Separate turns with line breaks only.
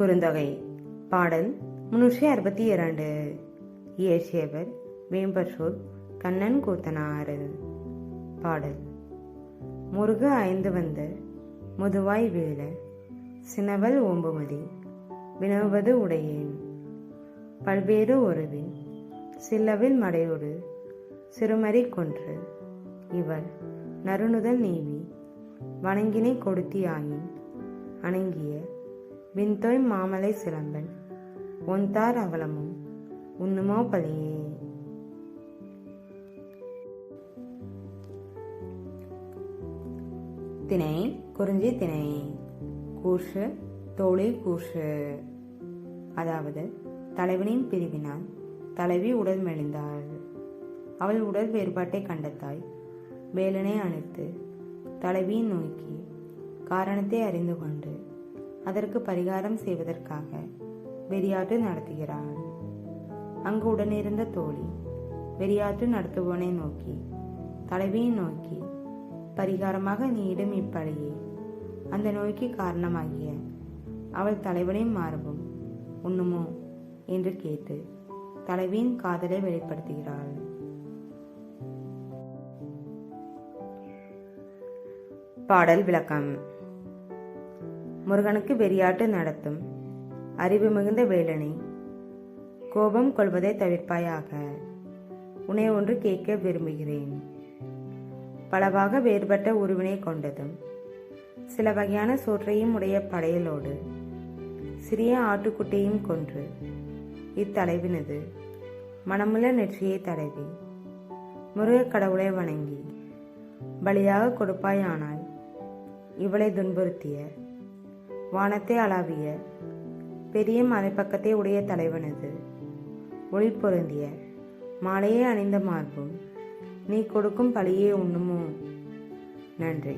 குறுந்தொகை. பாடல் முன்னூற்றி அறுபத்தி இரண்டு. இயற்றியவர் வேம்பர்சூர் கண்ணன் கூத்தனார் பாடல் முருக ஐந்து வந்த முதுவாய் வீழ சினவல் ஓம்புமதி வினவுவது உடையேன். பல்வேறு ஒருவின் சில்லவில் மடையோடு சிறுமறி கொன்று இவர் நறுணுதல் நீவி வணங்கினை கொடுத்தியாயின். அணங்கிய விண்தோய் மாமலை சிலம்பன். ஒன்தார் அவலமும் உண்ணுமோ பலியே திணை குறிஞ்சி திணை. கூர்ஷு தோழி கூர்ஷு அதாவது தலைவனின் பிரிவினால் தலைவி உடல் மெலிந்தாள். அவள் உடல் வேறுபாட்டை கண்ட தாய் வேலனை அணைத்து தலைவியின் நோக்கி காரணத்தை அறிந்து கொண்டு அதற்கு பரிகாரம் செய்வதற்காக வெறியாட்டு நடத்துகிறாள் அங்கு உடனிருந்த தோழி வெறியாட்டு நடத்துபவனை நோக்கி தலைவியை நோக்கி பரிகாரமாக நீடும் இப்பழியே. அந்த நோய்க்கு காரணமாகிய அவள் தலைவனின் மார்பும் உண்ணுமோ? என்று கேட்டு தலைவியின் காதலை வெளிப்படுத்துகிறாள். பாடல் விளக்கம். முருகனுக்கு வெறியாட்டு நடத்தும். அறிவு மிகுந்த வேலனை கோபம் கொள்வதை தவிர்ப்பாயாக. உன்னை ஒன்று கேட்க விரும்புகிறேன். பலவாக வேறுபட்ட உருவினை கொண்டதும் சில வகையான சோற்றையும் உடைய படையலோடு சிறிய ஆட்டுக்குட்டியும் கொன்று இத்தலைவினது மனமுள்ள நெற்றியை தடவி முருகக் கடவுளை வணங்கி பலியாக கொடுப்பாயானால் இவளை துன்புறுத்திய வானத்தை அளாவிய பெரிய மலைப்பக்கத்தை உடைய தலைவனது. ஒளி பொருந்திய மாலையை அணிந்த மார்பும் நீ கொடுக்கும் பழியே உண்ணுமோ? நன்றி.